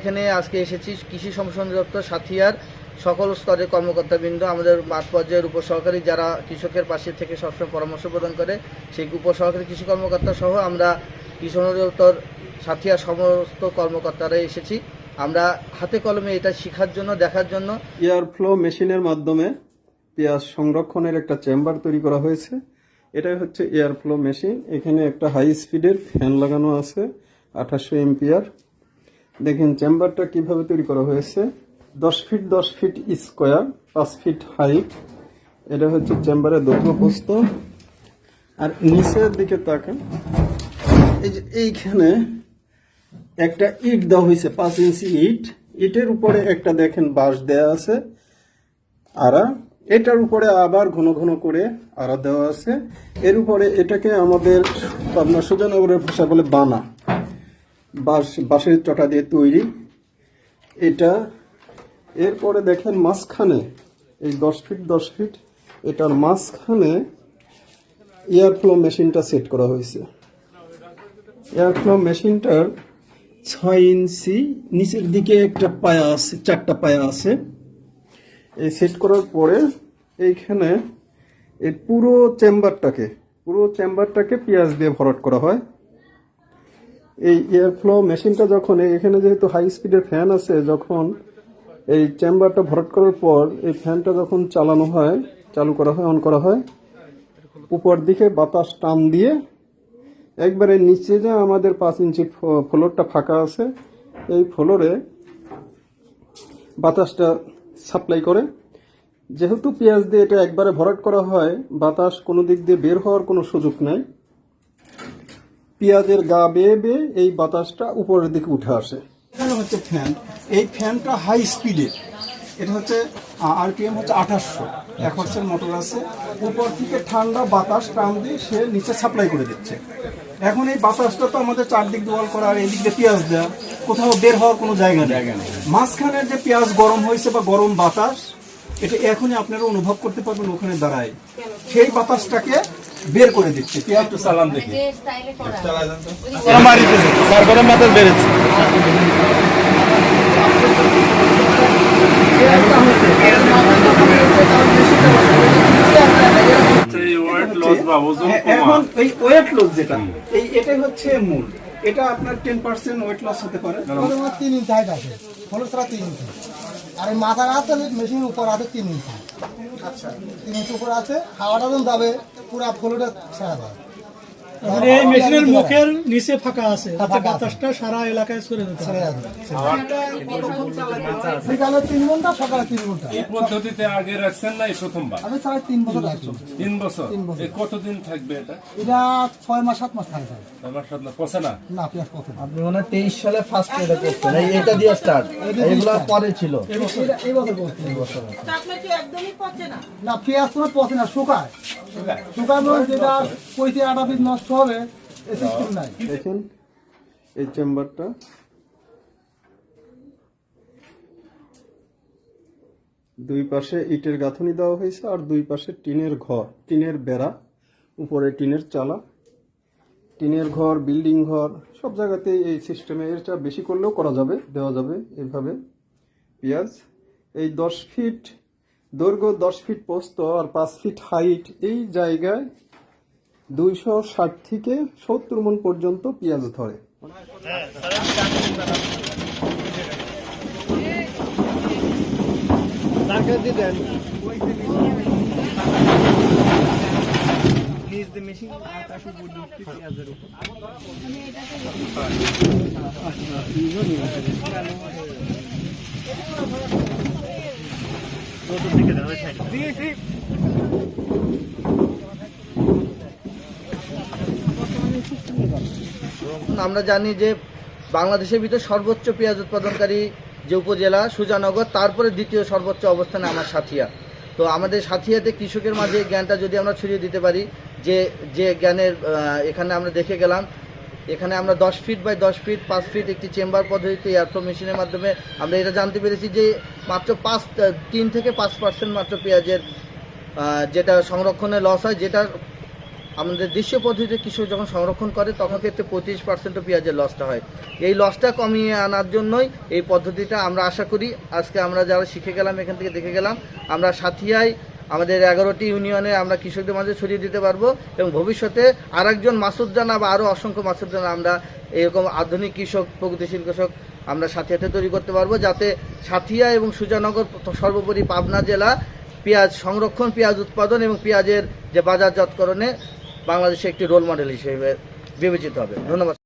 এখানে আজকে এসেছি কৃষি সম্প্রসারণ দপ্তর সাথিয়ার সকল স্তরের কর্মকর্তাবৃন্দ, আমাদের মাঠ পর্যায়ের উপসহকারী যারা কৃষকের পাশে থেকে সবসময় পরামর্শ প্রদান করে, সেই উপসহকারী কৃষি কর্মকর্তা সহ আমরা কৃষি দপ্তর সাথিয়ার সমস্ত কর্মকর্তারা এসেছি। আমরা হাতে কলমে এটা শেখার জন্য, দেখার জন্য। এয়ার ফ্লো মেশিনের মাধ্যমে পেঁয়াজ সংরক্ষণের একটা চেম্বার তৈরি করা হয়েছে। এটাই হচ্ছে এয়ার ফ্লো মেশিন। এখানে একটা হাই স্পিডের ফ্যান লাগানো আছে, আঠাশশো এমপিআর। দেখেন চেম্বারটা কীভাবে তৈরি করা হয়েছে? দশ ফিট দশ ফিট স্কোয়ার পাঁচ ফিট হাইট এটা হচ্ছে চেম্বারের দৈর্ঘ্যপ্রস্থ আর নিচের দিকে তাকান। এই যে এইখানে একটা ইট দেওয়া হয়েছে, পাঁচ ইঞ্চি ইট। ইটের উপরে একটা দেখেন বাঁশ দেওয়া আছে। আরা, এটার উপরে আবার ঘন ঘন করে আরা দেওয়া আছে। এর উপরে এটাকে আমাদের আপনার সুজানগরের ভাষা বলে বানা। বাঁশ, বাঁশের চটা দিয়ে তৈরি। এটা, এরপরে দেখেন মাঝখানে, এই দশ ফিট দশ ফিট এটার মাঝখানে এয়ার ফ্লো মেশিনটা সেট করা হয়েছে। এয়ার ফ্লো মেশিনটার ছয় ইঞ্চি নিচের দিকে একটা পায়া আছে, চারটা পায়া আছে। এই সেট করার পরে এইখানে এই পুরো চেম্বারটাকে পুরো চেম্বারটাকে পেঁয়াজ দিয়ে ভরাট করা হয়। এই এয়ার ফ্লো মেশিনটা যখন এখানে যেহেতু হাই স্পিডের ফ্যান আছে, যখন এই চেম্বারটা ভরাট করার পর এই ফ্যানটা যখন চালানো হয়, চালু করা হয় অন করা হয়, উপর দিকে বাতাস টান দিয়ে একবারে নিচে যে আমাদের পাঁচ ইঞ্চি ফ্লোরটা ফাঁকা আছে, এই ফ্লোরে বাতাসটা সাপ্লাই করে। যেহেতু পেঁয়াজ দিয়ে এটা একবারে ভরাট করা হয়, বাতাস কোনো দিক দিয়ে বের হওয়ার কোনো সুযোগ নাই। পেঁয়াজের গা বেয়ে বেয়ে এই বাতাসটা উপরের দিকে উঠে আসে। এখানে হচ্ছে ফ্যান। এই ফ্যানটা হাই স্পিডে এটা হচ্ছে আরপিএম হচ্ছে আঠাশশো। এক হর্সের মোটর আছে। উপর থেকে ঠান্ডা বাতাস টান দিয়ে সে নিচে সাপ্লাই করে দিচ্ছে। এখন এই বাতাসটা তো আমাদের চারদিক দেওয়াল করা আর এদিক দিয়ে পেঁয়াজ দেওয়া কোথাও বের হওয়ার কোনো জায়গা নেই। মাঝখানের যে পেঁয়াজ গরম হয়েছে বা গরম বাতাস এটা এখনই আপনারা অনুভব করতে পারবেন ওখানে দাঁড়ায়। সেই বাতাসটাকে বের করে দিচ্ছে পেঁয়াজ চালান দেখি। যে স্টাইলে মাথা বেড়েছে ওয়েট লস বা ওজন হ্যাঁ, এখন এই ওয়েট লস যেটা এই এটাই হচ্ছে মূল। এটা আপনার টেন পার্সেন্ট ওয়েট লস হতে পারে তিন ইঞ্চি হাইট আছে ফলো তিন ইঞ্চি আর এই মাথার হাতে মেশিনের উপর আছে তিন ইঞ্চি। আচ্ছা। তিন ইঞ্চি উপর আছে হাওয়াটা যখন যাবে পুরো ফলোটা ছেড়া দেয় এই মেশিনের মুখের নিচে ফাঁকা আছে ফাঁকা বাতাসটা সারা এলাকায় ছড়ে যেতে ছেড়ে বিকালে তিন ঘণ্টা সকালে তিন ঘণ্টা। এই পদ্ধতিতে আগে রাখছেন না এই প্রথমবার? আমি সাড়ে তিন বছর রাখছি। তিন বছর? এ কতদিন থাকবে এটা? এটা ছয় মাস সাত মাস থাকে স্যার আমার সাথে পচে না? না পেঁয়াজ কত আপনি মনে তেইশ সালে ফার্স্ট এটা করতেন এই এটা দিয়ে স্টার্ট এগুলো পরে ছিল। এই বছর। এই বছর আপনার কি একদমই পচে না না পেঁয়াজ তোমার পচে না শুকায়। বলে যেটা পঁয়ত্রিশ আটা পিস নষ্ট হবে এই সিস্টেম নাই। দেখেন এই চেম্বারটা। দুই পাশে ইটের গাঁথনি দেওয়া হয়েছে আর দুই পাশে টিনের ঘর টিনের বেড়া উপরে টিনের চালা। টিনের ঘর বিল্ডিং ঘর সব জায়গাতেই এই সিস্টেমে এর চেয়ে বেশি করলেও করা যাবে দেওয়া যাবে এইভাবে পেঁয়াজ এই দশ ফিট দৈর্ঘ্য দশ ফিট পোস্ত আর পাঁচ ফিট হাইট এই জায়গায় দুইশো ষাট থেকে সত্তর মন পর্যন্ত পেঁয়াজ ধরে। আমরা জানি যে বাংলাদেশের ভিতরে সর্বোচ্চ পেঁয়াজ উৎপাদনকারী যে উপজেলা, সুজানগর, তারপরে দ্বিতীয় সর্বোচ্চ অবস্থানে আমার সাথিয়া। তো আমাদের সাথিয়াতে কৃষকের মাঝে জ্ঞানটা যদি আমরা ছড়িয়ে দিতে পারি, যে যে জ্ঞানের এখানে আমরা দেখে গেলাম এখানে আমরা দশ ফিট বাই দশ ফিট পাঁচ ফিট একটি চেম্বার পদ্ধতিতে এয়ারফ্লো মেশিনের মাধ্যমে আমরা এটা জানতে পেরেছি যে মাত্র পাঁচ, তিন থেকে পাঁচ পার্সেন্ট মাত্র পেঁয়াজের যেটা সংরক্ষণে লস হয়, যেটার আমাদের দেশীয় পদ্ধতিতে কৃষক যখন সংরক্ষণ করে, তখন ক্ষেত্রে পঁয়ত্রিশ পার্সেন্ট পেঁয়াজের লসটা হয়। এই লসটা কমিয়ে আনার জন্যই এই পদ্ধতিটা আমরা আশা করি। আজকে আমরা যারা শিখে গেলাম, এখান থেকে দেখে গেলাম, আমরা সাথিয়ায় আমাদের এগারোটি ইউনিয়নে আমরা কৃষকদের মাঝে ছড়িয়ে দিতে পারব এবং ভবিষ্যতে আরেকজন মাসুদ জানা বা আরও অসংখ্য মাসুদ জানা আমরা এরকম আধুনিক কৃষক, প্রগতিশীল কৃষক আমরা সাথিয়াতে তৈরি করতে পারব যাতে সাথিয়া এবং সুজানগর সর্বোপরি পাবনা জেলা পেঁয়াজ সংরক্ষণ, পেঁয়াজ উৎপাদন এবং পেঁয়াজের যে বাজারজাতকরণে বাংলাদেশে একটি রোল মডেল হিসেবে বিবেচিত হবে। ধন্যবাদ।